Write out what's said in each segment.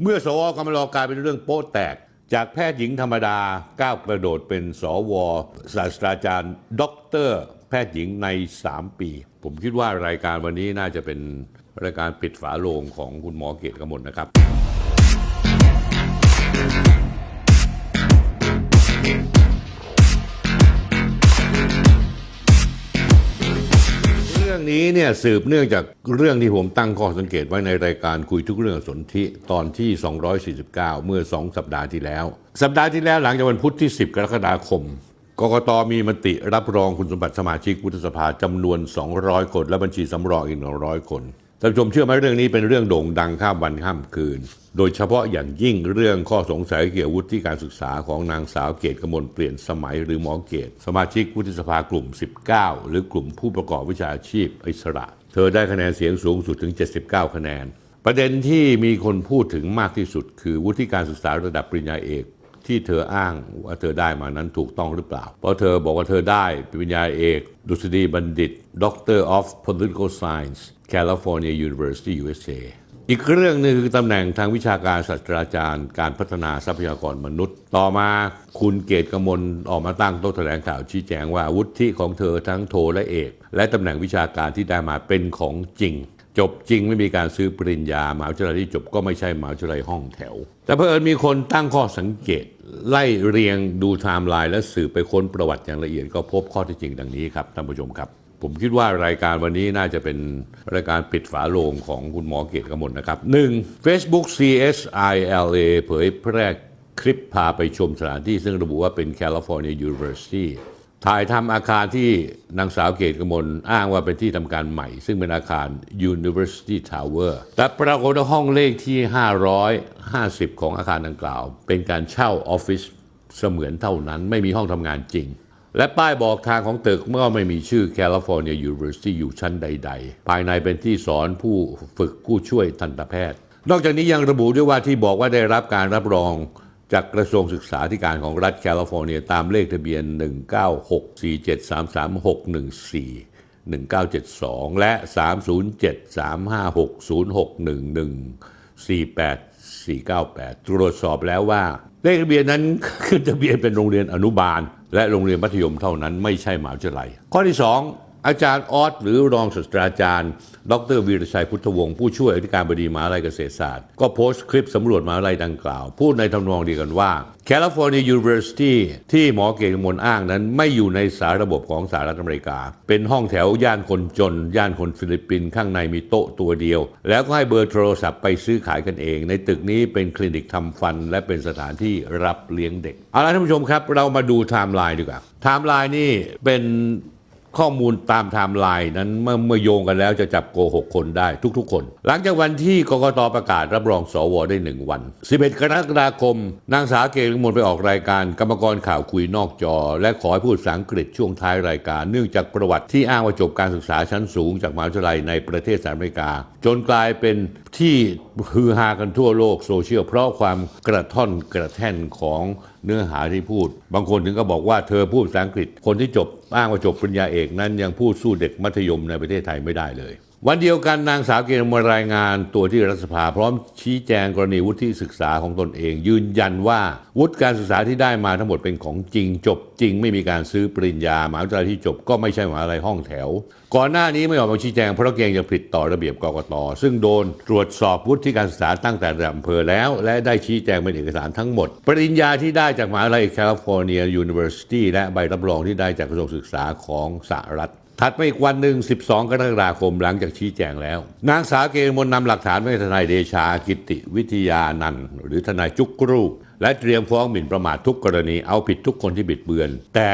เมื่อสวกำลังกลายเป็นเรื่องโป๊ะแตก จากแพทย์หญิงธรรมดาก้าวกระโดดเป็นสวศาสตราจารย์ด็อกเตอร์แพทย์หญิงใน 3 ปี ผมคิดว่ารายการวันนี้น่าจะเป็นรายการปิดฝาโลงของคุณหมอเกตกมลนะครับ นี้เนี่ยสืบเนื่องจากเรื่องที่ผมตั้งข้อสังเกตไว้ในรายการคุยทุกเรื่องสนธิตอนที่ 249 เมื่อ 2 สัปดาห์ที่แล้ว สัปดาห์ที่แล้วหลังจากวันพุธที่ 10 กรกฎาคมกกตมีมติรับรองคุณสมบัติสมาชิกวุฒิสภาจำนวน 200 คน และบัญชีสำรองอีก 100 คน ท่านผู้ชมเชื่อไหมเรื่องนี้เป็นเรื่องโด่งดังข้ามวันข้ามคืน โดยเฉพาะอย่างยิ่งเรื่องข้อสงสัยเกี่ยวกับวุฒิการศึกษาของนางสาวเกตกมลเปลี่ยนสมัยหรือหมอเกต สมาชิกวุฒิสภากลุ่ม 19 หรือกลุ่มผู้ประกอบวิชาชีพอิสระ เธอได้คะแนนเสียงสูงสุดถึง 79 คะแนน ประเด็นที่มีคนพูดถึงมากที่สุด คือวุฒิการศึกษาระดับปริญญาเอกที่เธออ้างว่าเธอได้มานั้นถูกต้องหรือเปล่า เพราะเธอบอกว่าเธอได้ปริญญาเอก ดุษฎีบัณฑิต Doctor of Political Science California University USA อีกเรื่องหนึงคือตำแหน่งทางวิชาการศาสตราจารย์ การพัฒนาทรัพยากรมนุษย์ ต่อมาคุณเกตกมลออกมาตั้งโต๊ะแถลงข่าวชี้แจงว่าวุฒิของเธอทั้งโทและเอก และตำแหน่งวิชาการที่ได้มาเป็นของจริง จบจริงไม่มีการซื้อปริญญามหาวิทยาลัยที่จบก็ไม่ใช่มหาวิทยาลัยห้องแถว แต่เพื่อนมีคนตั้งข้อสังเกต ไล่เรียงดูไทม์ไลน์และสืบไปค้นประวัติอย่างละเอียดก็พบข้อที่จริงดังนี้ครับท่านผู้ชมครับ ผมคิดว่ารายการวันนี้น่าจะเป็นรายการปิดฝาโลงของคุณหมอเกตกมลนะครับ 1. Facebook CSILA เผยแพร่คลิปพาไปชมสถานที่ซึ่งระบุว่าเป็น California University ถ่ายทำอาคารที่นางสาวเกตกมลอ้างว่าเป็นที่ทำการใหม่ ซึ่งเป็นอาคาร University Tower แต่ปรากฏว่าห้องเลขที่ 550 ของอาคารดังกล่าว เป็นการเช่าออฟฟิศเสมือนเท่านั้น ไม่มีห้องทำงานจริง และป้ายบอกทางของตึกเมื่อไม่มีชื่อ California University อยู่ชั้นใด ๆ ภายในเป็นที่สอนผู้ฝึกผู้ช่วยทันตแพทย์ นอกจากนี้ยังระบุด้วยว่าที่บอกว่าได้รับการรับรองจากกระทรวงศึกษาธิการของรัฐแคลิฟอร์เนียตามเลขทะเบียน 19647336114 1972 และ 307-356-0611-48498 ตรวจสอบแล้วว่า เลขทะเบียนนั้นขึ้นทะเบียนเป็นโรงเรียนอนุบาล และโรงเรียนมัธยมเท่านั้นไม่ใช่มหาวิทยาลัย ข้อที่ 2 อาจารย์ออสหรือรองศาสตราจารย์ ดรวีรชัยพุทธวงศ์ผู้ช่วยอธิการบดีมหาวิทยาลัยเกษตรศาสตร์ ก็โพสต์คลิปสำรวจมหาวิทยาลัยดังกล่าว พูดในทำนองเดียวกันว่า California University ที่หมอเกตกมลอ้างนั้นไม่อยู่ในสารระบบของสหรัฐอเมริกา เป็นห้องแถวย่านคนจน ย่านคนฟิลิปปินส์ข้างในมีโต๊ะตัวเดียว แล้วก็ให้เบอร์โทรศัพท์ไปซื้อขายกันเอง ในตึกนี้เป็นคลินิกทำฟัน และเป็นสถานที่รับเลี้ยงเด็กเอาละท่านผู้ชมครับ เรามาดูไทม์ไลน์ดีกว่าไทม์ไลน์นี่เป็น ข้อมูลตามไทม์ไลน์นั้นเมื่อเมื่อโยงกันแล้วจะจับโกหกคนได้ทุกๆคน หลังจากวันที่กกตประกาศรับรองสวได้หนึ่งวัน 11 กรกฎาคม นางสาวเกณฑ์มลไปออกรายการกรรมกรข่าวคุยนอกจอ และขอให้พูดภาษาอังกฤษช่วงท้ายรายการ เนื่องจากประวัติที่อ้างว่าจบการศึกษาชั้นสูงจากมหาวิทยาลัยในประเทศสหรัฐอเมริกา จนกลายเป็นที่ฮือฮากันทั่วโลกโซเชียลเพราะความกระท่อนกระแท่นของ เนื้อหาที่พูด บางคนถึงก็บอกว่าเธอพูดภาษาอังกฤษ คนที่จบอ้างว่าจบปริญญาเอกนั้นยังพูดสู้เด็กมัธยมในประเทศไทยไม่ได้เลย วันเดียวกันนางสาวเกณฑ์มารายงานตัวที่รัฐสภา พร้อมชี้แจงกรณีวุฒิศึกษาของตนเอง ยืนยันว่าวุฒิการศึกษาที่ได้มาทั้งหมดเป็นของจริง จบจริง ไม่มีการซื้อปริญญาหมหาวิทยาลัยที่จบก็ไม่ใช่หมหาวิทยาลัยห้องแถว ก่อนหน้านี้ไม่ออกมาชี้แจงเพราะเกรงจะผิดต่อระเบียบกกตซึ่งโดนตรวจสอบวุฒิการศึกษาตั้งแต่ระดับอำเภอแล้ว และได้ชี้แจงเป็นเอกสารทั้งหมด ปริญญาที่ได้จากมหาวิทยาลัยแคลิฟอร์เนียยูนิเวอร์ซิตี้และใบรับรองที่ได้จากกระทรวงศึกษาของสหรัฐ ถัดมาอีกวันหนึ่ง 12 กรกฎาคมหลังจากชี้แจงแล้ว นางสาวเกณฑ์มนนำหลักฐานไปทนายเดชากิติวิทยานันหรือทนายจุกรูป และเตรียมฟ้องหมิ่นประมาททุกกรณีเอาผิดทุกคนที่บิดเบือน แต่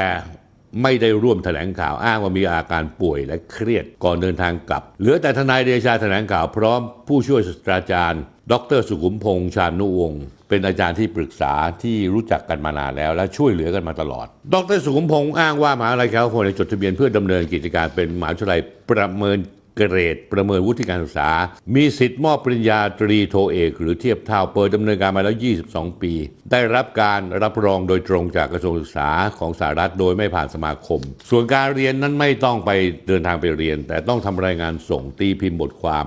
ไม่ได้ร่วมแถลงข่าวอ้างว่ามีอาการป่วยและเครียดก่อนเดินทางกลับ เหลือแต่ทนายเดชาแถลงข่าวพร้อมผู้ช่วยศาสตราจารย์ ดรสุขุมพงษ์ชาญนุวงศ์เป็นอาจารย์ที่ปรึกษาที่รู้จักกันมานานแล้ว และช่วยเหลือกันมาตลอด ดรสุขุมพงษ์อ้างว่ามหาวิทยาลัยแคลิฟอร์เนียจดทะเบียนเพื่อดำเนินกิจการเป็นมหาวิทยาลัยประเมินเกรด ประเมินวุฒิการศึกษา มีสิทธิ์มอบปริญญาตรีโทเอก หรือเทียบเท่าเปิดดำเนินการมาแล้ว 22 ปี ได้รับการรับรองโดยตรงจากกระทรวงศึกษาของสหรัฐโดยไม่ผ่านสมาคม ส่วนการเรียนนั้นไม่ต้องไปเดินทางไปเรียน แต่ต้องทำรายงานส่งตีพิมพ์บทความ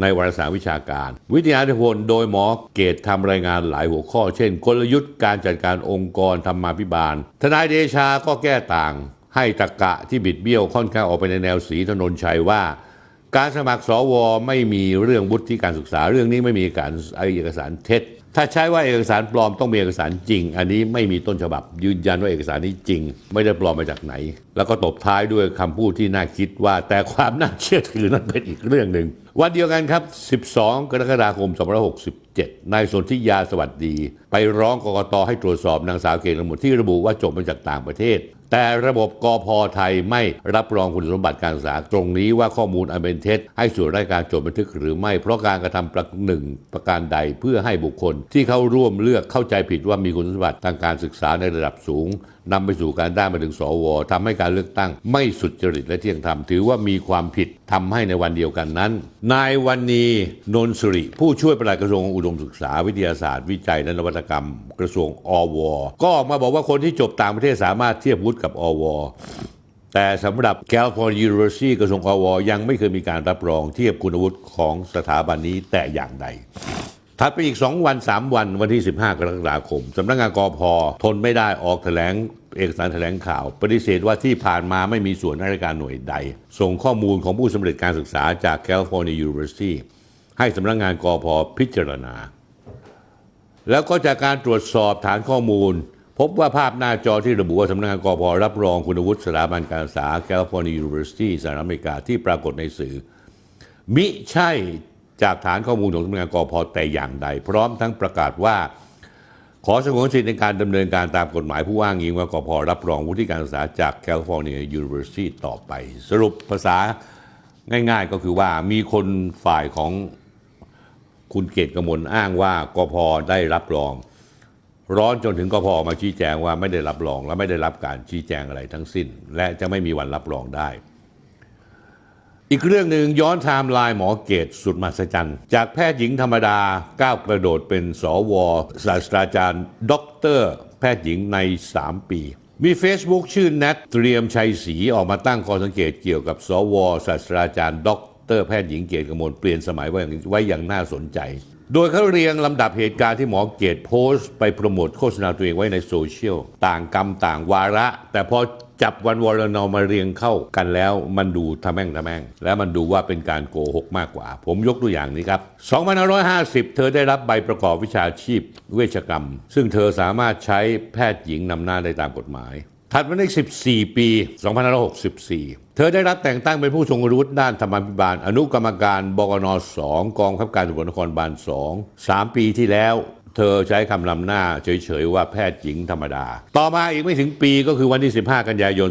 ในวารสารวิชาการ วิทยาธิพลโดยหมอเกตทำรายงานหลายหัวข้อ เช่น กลยุทธ์การจัดการองค์กรธรรมาภิบาล ทนายเดชาก็แก้ต่าง ให้ตะกะที่บิดเบี้ยวค่อนข้างออกไปในแนวสีถนนชัยว่า การสมัครสวไม่มีเรื่องวุฒิการศึกษาเรื่องนี้ไม่มีการเอกสารเท็จ ถ้าใช้ว่าเอกสารปลอมต้องมีเอกสารจริง อันนี้ไม่มีต้นฉบับ ยืนยันว่าเอกสารนี้จริง ไม่ได้ปลอมมาจากไหน แล้วก็ตบท้ายด้วยคำพูดที่น่าคิดว่าแต่ความน่าเชื่อถือนั้นเป็นอีกเรื่องหนึ่งวันเดียวกันครับ 12 กรกฎาคม 2567 นายสนธิยาสวัสดี ไปร้องกกตให้ตรวจสอบนางสาวเกณฑ์หมดที่ระบุว่าจบมาจากต่างประเทศ แต่ระบบกพไทยไม่รับรองคุณสมบัติการศึกษาตรงนี้ว่าข้อมูลอันเป็นเท็จ ให้ส่วนราชการจดบันทึกหรือไม่ เพราะการกระทำประหนึ่งประการใดเพื่อให้บุคคล ที่เข้าร่วมเลือกเข้าใจผิดว่ามีคุณสมบัติทางการศึกษาในระดับสูง นำไปสู่การได้มาถึงสวทำให้การเลือกตั้ง ไม่สุจริตและเที่ยงธรรม ถือว่ามีความผิดทำให้ในวันเดียวกันนั้น นายวันนีนนท์สุริ ผู้ช่วยปลัดกระทรวงอุดมศึกษาวิทยาศาสตร์ วิจัยและนวัตกรรม กระทรวงอว ก็ออกมาบอกว่าคนที่จบต่างประเทศสามารถเทียบวุฒิกับอวแต่สำหรับ California University กระทรวงอว ยังไม่เคยมีการรับรองเทียบคุณวุฒิของสถาบันนี้แต่อย่างใดถัดไปอีก 2 วัน 3 วันวันที่ 15 กรกฎาคมสำนักงานกอพทนไม่ได้ออกแถลง เอกสารแถลงข่าว ปฏิเสธว่าที่ผ่านมาไม่มีส่วนราชการหน่วยใด ส่งข้อมูลของผู้สำเร็จการศึกษาจาก California University ให้สำนักงานกอพพิจารณา แล้วก็จากการตรวจสอบฐานข้อมูล พบว่าภาพหน้าจอที่ระบุว่าสำนักงานกอพรับรองคุณวุฒิสถาบันการศึกษา California University สหรัฐอเมริกาที่ปรากฏในสื่อ มิใช่จากฐานข้อมูลของสำนักงานกอพแต่อย่างใด พร้อมทั้งประกาศว่า ขอสงวนสิทธิในการดำเนินการตามกฎหมายผู้ว่างอิงว่ากอพรับรองวุฒิการศึกษาจาก California University ต่อไป สรุปภาษาง่ายๆก็คือว่ามีคนฝ่ายของคุณเกตกมลอ้างว่ากพได้รับรอง ร้อนจนถึงกพออกมาชี้แจงว่าไม่ได้รับรอง และไม่ได้รับการชี้แจงอะไรทั้งสิ้น และจะไม่มีวันรับรองได้ อีกเรื่องหนึ่งย้อนไทม์ไลน์หมอเกตสุดมหัศจรรย์ จากแพทย์หญิงธรรมดาก้าวกระโดดเป็นสวศาสตราจารย์ด็อกเตอร์ แพทย์หญิงใน 3 ปี มี Facebook ชื่อแนทเตรียมชัยศรีออกมาตั้งข้อสังเกตเกี่ยวกับสวศาสตราจารย์ด็อกเตอร์แพทย์หญิงเกตกมลเปลี่ยนสมัยไว้อย่างไว้อย่างน่าสนใจ โดยเขาเรียงลำดับเหตุการณ์ที่หมอเกตโพสต์ไปโปรโมทโฆษณาตัวเองไว้ในโซเชียลต่างกรรมต่างวาระ แต่พอ จับวันวรนอมาเรียงเข้ากันแล้วมันดูทะแม่งทะแม่ง และมันดูว่าเป็นการโกหกมากกว่า ผมยกตัวอย่างนี้ครับ 2550 เธอได้รับใบประกอบวิชาชีพเวชกรรม ซึ่งเธอสามารถใช้แพทย์หญิงนำหน้าได้ตามกฎหมายถัดมาได้14 ปี 2564 เธอได้รับแต่งตั้งเป็นผู้ทรงรู้ด้านธรรมาภิบาล อนุกรรมการบกน 2 กองบังคับการตำรวจนครบาล 2 3 ปีที่แล้ว เธอใช้คำนำหน้าเฉยๆว่าแพทย์หญิงธรรมดา ต่อมาอีกไม่ถึงปีก็คือวันที่ 15 กันยายน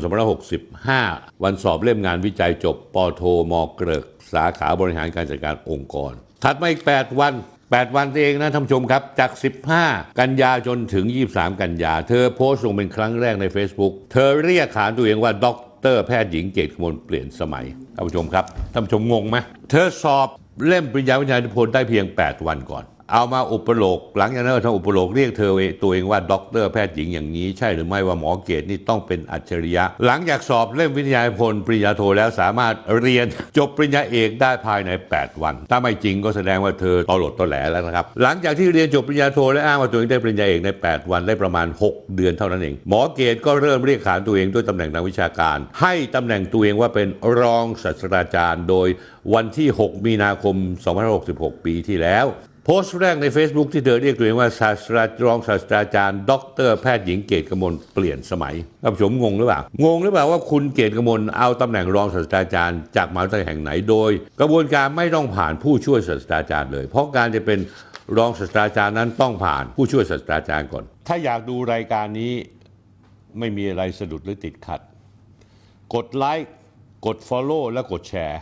2565 วันสอบเล่มงานวิจัยจบปโทมเกริก สาขาบริหารการจัดการองค์กร ถัดมาอีก 8 วัน 8 วันเองนะท่านผู้ชมครับ จาก 15 กันยาจนถึง 23 กันยา เธอโพสต์ลงเป็นครั้งแรกใน Facebook เธอเรียกขานตัวเองว่าด็อกเตอร์แพทย์หญิงเกตมลเปลี่ยนสมัยท่านผู้ชมครับท่านผู้ชมงงไหมเธอสอบเล่มปริญญาวิทยานิพนธ์ได้เพียง 8 วันก่อน เอามาอุปโลกหลังจากนั้นทางอุปโลกเรียกเธอตัวเองว่าด็อกเตอร์แพทย์หญิงอย่างนี้ ใช่หรือไม่ว่าหมอเกตนี่ต้องเป็นอัจฉริยะ หลังจากสอบเล่มวิทยาพนปริญญาโทแล้วสามารถเรียนจบปริญญาเอกได้ภายใน 8 วัน ถ้าไม่จริงก็แสดงว่าเธอตอหลดตอแหลแล้วนะครับ หลังจากที่เรียนจบปริญญาโทและอ้างว่าตัวเองได้ปริญญาเอกใน 8 วันได้ประมาณ 6 เดือนเท่านั้นเอง หมอเกตก็เริ่มเรียกขานตัวเองด้วยตำแหน่งทางวิชาการ ให้ตำแหน่งตัวเองว่าเป็นรองศาสตราจารย์ โดยวันที่ 6 มีนาคม 2566 ปีที่แล้ว โพสต์แรกใน Facebook ที่เธอเรียกตัวเองว่าศาสตราจารย์รองศาสตราจารย์ด็อกเตอร์แพทย์หญิงเกตกมลเปลี่ยนสมัยท่านผู้ชมงงหรือเปล่างงหรือเปล่าว่าคุณเกตกมลเอาตำแหน่งรองศาสตราจารย์จากมหาวิทยาลัยแห่งไหนโดย กระบวนการไม่ต้องผ่านผู้ช่วยศาสตราจารย์เลย เพราะการจะเป็นรองศาสตราจารย์นั้นต้องผ่านผู้ช่วยศาสตราจารย์ก่อน ถ้าอยากดูรายการนี้ไม่มีอะไรสะดุดหรือติดขัด กดไลค์กด Follow และกดแชร์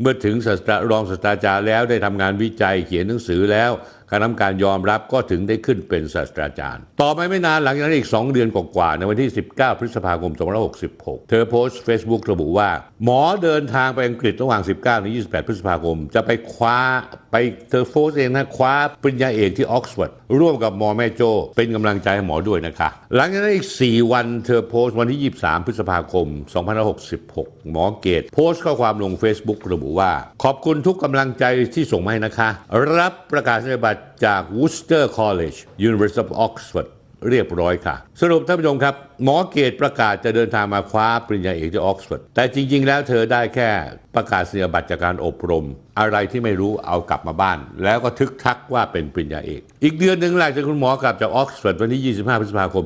เมื่อถึงศาสตรารองศาสตราจารย์แล้วได้ทำงานวิจัยเขียนหนังสือแล้วคณะกรรมการยอมรับก็ถึงได้ขึ้นเป็นศาสตราจารย์ ต่อไปไม่นานหลังจากนั้นอีก 2 เดือนกว่าๆในวันที่ 19 พฤษภาคม 2566 เธอโพสต์ Facebook ระบุว่า หมอเดินทางไปอังกฤษระหว่าง 19ถึง28 พฤษภาคม จะไปคว้าไปเธอโพสต์เองนะคว้าปริญญาเอกที่ออกซฟอร์ดร่วมกับหมอแม่โจ เป็นกำลังใจให้หมอด้วยนะคะ หลังจากนั้นอีก 4 วันเธอโพสต์วันที่ 23 พฤษภาคม 2566 หมอเกตโพสต์ข้อความลง Facebook ระบุว่า ขอบคุณทุกกำลังใจที่ส่งมาให้นะคะ รับประกาศนียบัตรจาก Worcester College University of Oxford เรียบร้อยค่ะ สรุปท่านผู้ชมครับ หมอเกตประกาศจะเดินทางมาคว้าปริญญาเอกที่ออกซฟอร์ดแต่จริง ๆ แล้วเธอได้แค่ประกาศนียบัตรจากการอบรม อะไรที่ไม่รู้เอากลับมาบ้าน แล้วก็ทึกทักว่าเป็นปริญญาเอก อีกเดือนหนึ่งหลังจากคุณหมอกลับจากออกซฟอร์ดวันที่ 25 พฤษภาคม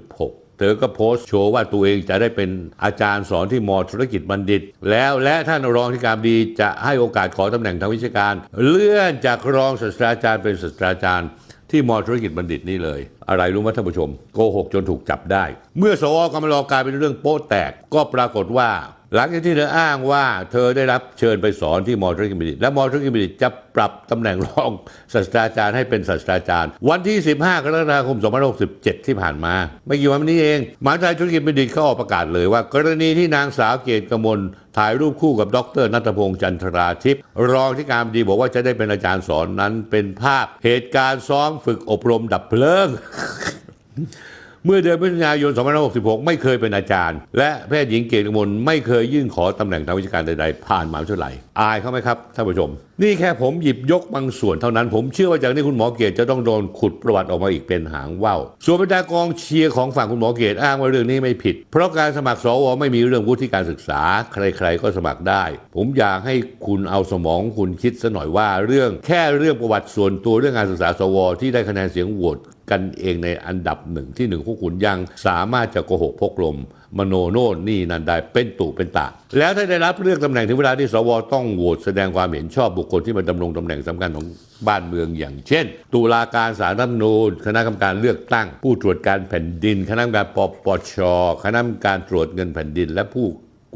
2566 เธอก็โพสต์โชว์ว่าตัวเองจะได้เป็นอาจารย์สอนที่มอธุรกิจบัณฑิต แล้วและท่านรองที่การดีจะให้โอกาสขอตำแหน่งทางวิชาการ เลื่อนจากรองศาสตราจารย์เป็นศาสตราจารย์ที่มอธุรกิจบัณฑิตนี่เลย อะไรรู้ไหมท่านผู้ชม โกหกจนถูกจับได้ เมื่อสวกำลังรอกลายเป็นเรื่องโป๊ะแตก ก็ปรากฏว่า หลังจากที่เธออ้างว่าเธอได้รับเชิญไปสอนที่มอธุรกิจบัณฑิและมอธุรกิจบัณฑิจะปรับตำแหน่งรองศาสตราจารย์ให้เป็นศาสตราจารย์ วันที่ 15 กรกฎาคม 2567 ที่ผ่านมา ไม่กี่วันนี้เองมหาวิทยาลัยธุรกิจบัณฑิเขาออกประกาศเลยว่า กรณีที่นางสาวเกตกมลถ่ายรูปคู่กับดรนัทพงษ์จันทราทิพย์รองที่การบดีบอกว่าจะได้เป็นอาจารย์สอนนั้นเป็นภาพเหตุการณ์ซ้อมฝึกอบรมดับเพลิง เมื่อเดือนพฤศจิกายน 2566 ไม่เคยเป็นอาจารย์ และแพทย์หญิงเกตกมลไม่เคยยื่นขอตำแหน่งทางวิชาการใดๆ ผ่านมหาวิทยาลัย อายเขาไหมครับท่านผู้ชม นี่แค่ผมหยิบยกบางส่วนเท่านั้น ผมเชื่อว่าจากนี้คุณหมอเกตจะต้องโดนขุดประวัติออกมาอีกเป็นหางว่าวส่วนบรรดากองเชียร์ของฝั่งคุณหมอเกตอ้างว่าเรื่องนี้ไม่ผิด เพราะการสมัครสวไม่มีเรื่องวุฒิการศึกษา ใครๆก็สมัครได้ ผมอยากให้คุณเอาสมองคุณคิดซะหน่อยว่าเรื่องแค่เรื่องประวัติส่วนตัวเรื่องการศึกษาสว ที่ได้คะแนนเสียงโหวต กันเองในอันดับหนึ่งที่หนึ่งของคุณยังสามารถจะโกหกพกลม มโนโน่นนี่นันได้เป็นตุเป็นตะแล้วถ้าได้รับเลือกตำแหน่งถึงเวลาที่สวต้องโหวตแสดงความเห็นชอบบุคคลที่มาดำรงตำแหน่งสำคัญของบ้านเมืองอย่างเช่น ตุลาการสารรัฐมนูญคณะกรรมการเลือกตั้ง ผู้ตรวจการแผ่นดิน คณะกรรมการปปชคณะกรรมการตรวจเงินแผ่นดิน และผู้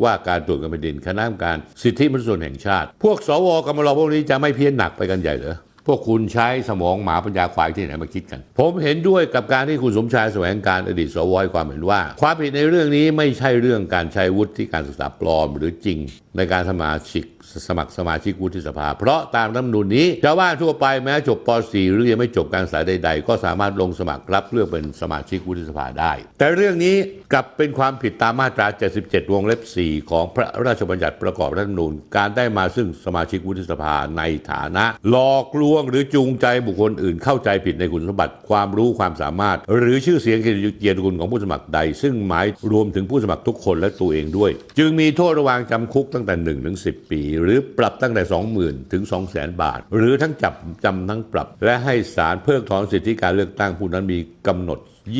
ว่าการตรวจเงินแผ่นดิน คณะกรรมการสิทธิมนุษยชนแห่งชาติ พวกสวกรรมรพวกนี้จะไม่เพี้ยนหนักไปกันใหญ่เหรอ พวกคุณใช้สมองหมาปัญญาควายที่ไหนมาคิดกัน ผมเห็นด้วยกับการที่คุณสมชายแสวงการอดีตสวอยความเห็นว่า ความผิดในเรื่องนี้ไม่ใช่เรื่องการใช้วุฒิการศึกษาปลอม หรือจริงในการสมาชิก สมัครสมาชิกวุฒิสภา เพราะตามรัฐธรรมนูญนี้ชาวบ้านทั่วไปแม้จบป .4 หรือยังไม่จบการศึกษาใด ๆ ก็สามารถลงสมัครรับเลือกเป็นสมาชิกวุฒิสภาได้ แต่เรื่องนี้กลับเป็นความผิดตามมาตรา 77 วงเล็บ 4 ของพระราชบัญญัติประกอบรัฐธรรมนูญ การได้มาซึ่งสมาชิกวุฒิสภาในฐานะ หลอกลวงหรือจูงใจบุคคลอื่นเข้าใจผิดในคุณสมบัติความรู้ความสามารถ หรือชื่อเสียงเกียรติคุณของผู้สมัครใด ซึ่งหมายรวมถึงผู้สมัครทุกคนและตัวเองด้วย จึงมีโทษระหวางจำคุกตั้งแต่1ถึง10 ปีหรือปรับตั้งแต่ 20,000 ถึง 200,000 บาท หรือทั้งจับจำทั้งปรับ และให้ศาลเพิกถอนสิทธิการเลือกตั้งผู้นั้นมีกำหนด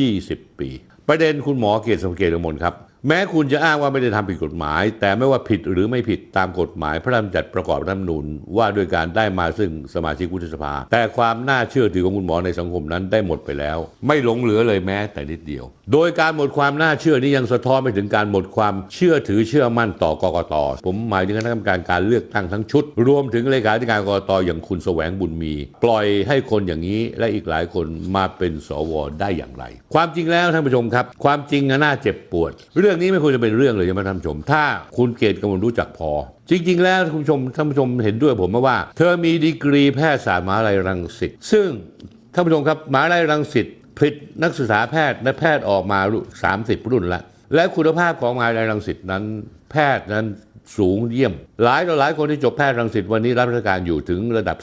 20 ปี ประเด็นคุณหมอเกียรติสมเกียรติมลครับแม้คุณจะอ้างว่าไม่ได้ทำผิดกฎหมาย แต่ไม่ว่าผิดหรือไม่ผิดตามกฎหมายพระราชบัญญัติประกอบรัฐธรรมนูญว่าด้วยการได้มาซึ่งสมาชิกวุฒิสภา แต่ความน่าเชื่อถือของคุณหมอในสังคมนั้นได้หมดไปแล้ว ไม่หลงเหลือเลยแม้แต่นิดเดียว โดยการหมดความน่าเชื่อนี้ยังสะท้อนไปถึงการหมดความเชื่อถือเชื่อมั่นต่อกกต ผมหมายถึงคณะกรรมการการเลือกตั้งทั้งชุด รวมถึงเลขาธิการกกตอย่างคุณแสวงบุญมี ปล่อยให้คนอย่างนี้และอีกหลายคนมาเป็นสวได้อย่างไร ความจริงแล้วท่านผู้ชมครับ ความจริงน่าเจ็บปวด เรื่องนี้ไม่ควรจะเป็นเรื่องเลยใช่ไหมท่านผู้ชม ถ้าคุณเกตกำลังรู้จักพอจริง ๆ แล้วท่านผู้ชมท่านผู้ชมเห็นด้วยผมไหมว่า เธอมีดีกรีแพทยศาสตร์มหาลัยรังสิตซึ่งท่านผู้ชมครับมหาลัยรังสิต ผลิตนักศึกษาแพทย์และแพทย์ออกมา 30 รุ่นล้วและคุณภาพของมหาลัยรังสิตนั้น แพทย์นั้นสูงเยี่ยม หลายต่อหลายคนที่จบแพทย์รังสิตวันนี้รับราชการอยู่ถึงระดับ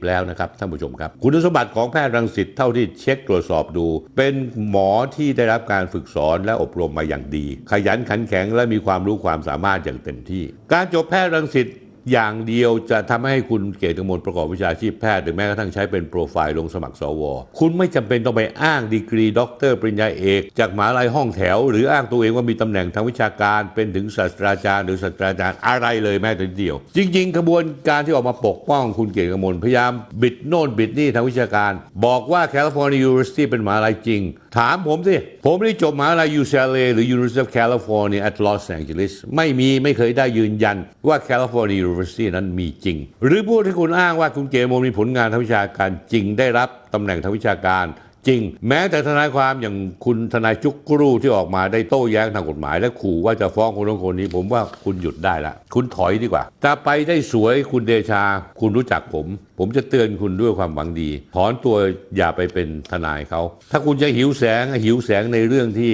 40 แล้วนะครับท่านผู้ชมครับ คุณสมบัติของแพทย์รังสิตเท่าที่เช็คตรวจสอบดู เป็นหมอที่ได้รับการฝึกสอนและอบรมมาอย่างดี ขยันขันแข็งและมีความรู้ความสามารถอย่างเต็มที่ การจบแพทย์รังสิต อย่างเดียวจะทำให้คุณเกียรติกมลประกอบวิชาชีพแพทย์หรือแม้กระทั่งใช้เป็นโปรไฟล์ลงสมัครสว คุณไม่จำเป็นต้องไปอ้างดีกรีด็อกเตอร์ปริญญาเอก จากมหาลัยห้องแถว หรืออ้างตัวเองว่ามีตำแหน่งทางวิชาการเป็นถึงศาสตราจารย์หรือศาสตราจารย์อะไรเลยแม้แต่นิดเดียว จริง ๆ กระบวนการที่ออกมาปกป้องคุณเกียรติกมลพยายามบิดโน่นบิดนี่ทางวิชาการ บอกว่า California University เป็นมหาลัยจริง ถามผมสิผมไม่ได้จบมหาลัย UCLA หรือ University of California at Los Angeles ไม่มีไม่เคยได้ยืนยันว่า California University นั้นมีจริง หรือผู้ที่คุณอ้างว่าคุณเกมมีผลงานทางวิชาการจริงได้รับตำแหน่งทางวิชาการจริง แม้แต่ทนายความอย่างคุณทนายจุกกรูที่ออกมาได้โต้แย้งทางกฎหมาย และขู่ว่าจะฟ้องคนนู้นคนนี้ ผมว่าคุณหยุดได้ละ คุณถอยดีกว่าจะไปได้สวยคุณเดชา คุณรู้จักผม ผมจะเตือนคุณด้วยความหวังดี ถอนตัวอย่าไปเป็นทนายเขา ถ้าคุณจะหิวแสงหิวแสงในเรื่องที่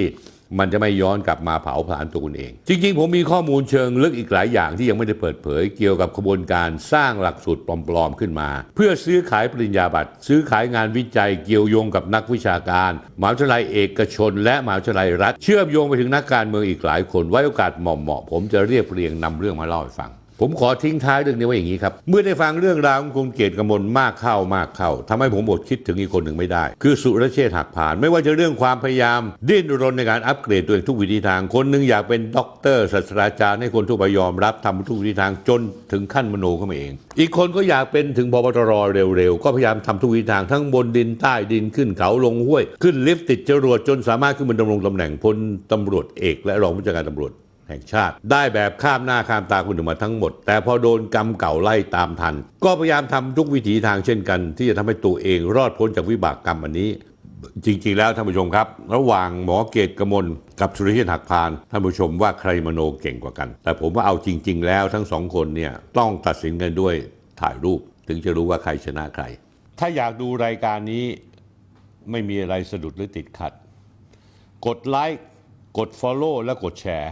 มันจะไม่ย้อนกลับมาเผาผลาญตัวคุณเอง จริงๆ ผมมีข้อมูลเชิงลึกอีกหลายอย่างที่ยังไม่ได้เปิดเผย เกี่ยวกับขบวนการสร้างหลักสูตรปลอมๆขึ้นมา เพื่อซื้อขายปริญญาบัตร ซื้อขายงานวิจัยเกี่ยวโยงกับนักวิชาการมหาวิทยาลัยเอกชน และมหาวิทยาลัยรัฐ เชื่อมโยงไปถึงนักการเมืองอีกหลายคนไว้โอกาสเหมาะๆผมจะเรียบเรียงนำเรื่องมาเล่าให้ฟัง ผมขอทิ้งท้ายเรื่องนี้ไว้อย่างนี้ครับ เมื่อได้ฟังเรื่องราวของคุณเกียรติกมลมากเข้ามากเข้าทำให้ผมอดคิดถึงอีกคนหนึ่งไม่ได้ คือสุรเชษฐ์หักผ่าน ไม่ว่าจะเรื่องความพยายาม ดิ้นรนในการอัปเกรดตัวเองทุกวิธีทาง คนหนึ่งอยากเป็นด็อกเตอร์ศาสตราจารย์ให้คนทั่วไปยอมรับทำทุกวิธีทางจนถึงขั้นมโนเข้ามาเอง อีกคนก็อยากเป็นถึงพบตรเร็วๆก็พยายามทำทุกวิธีทางทั้งบนดินใต้ดินขึ้นเขาลงห้วย ขึ้นลิฟต์ติดจรวดจนสามารถขึ้นมาดำรงตำแหน่งพลตำรวจเอก และรองผู้จัดการตำรวจ แห่งชาติ ได้แบบข้ามหน้าข้ามตาคนอื่นมาทั้งหมด แต่พอโดนกรรมเก่าไล่ตามทัน ก็พยายามทำทุกวิถีทางเช่นกัน ที่จะทำให้ตัวเองรอดพ้นจากวิบากกรรมอันนี้ จริง ๆ แล้วท่านผู้ชมครับ ระหว่างหมอเกตกมลกับสุริเชษฐ์หักพานท่านผู้ชมว่าใครมโนเก่งกว่ากัน แต่ผมว่าเอาจริง ๆ แล้วทั้งสองคนเนี่ยต้องตัดสินกันด้วยถ่ายรูป ถึงจะรู้ว่าใครชนะใคร ถ้าอยากดูรายการนี้ไม่มีอะไรสะดุดหรือติดขัด กดไลค์กด Follow และกดแชร์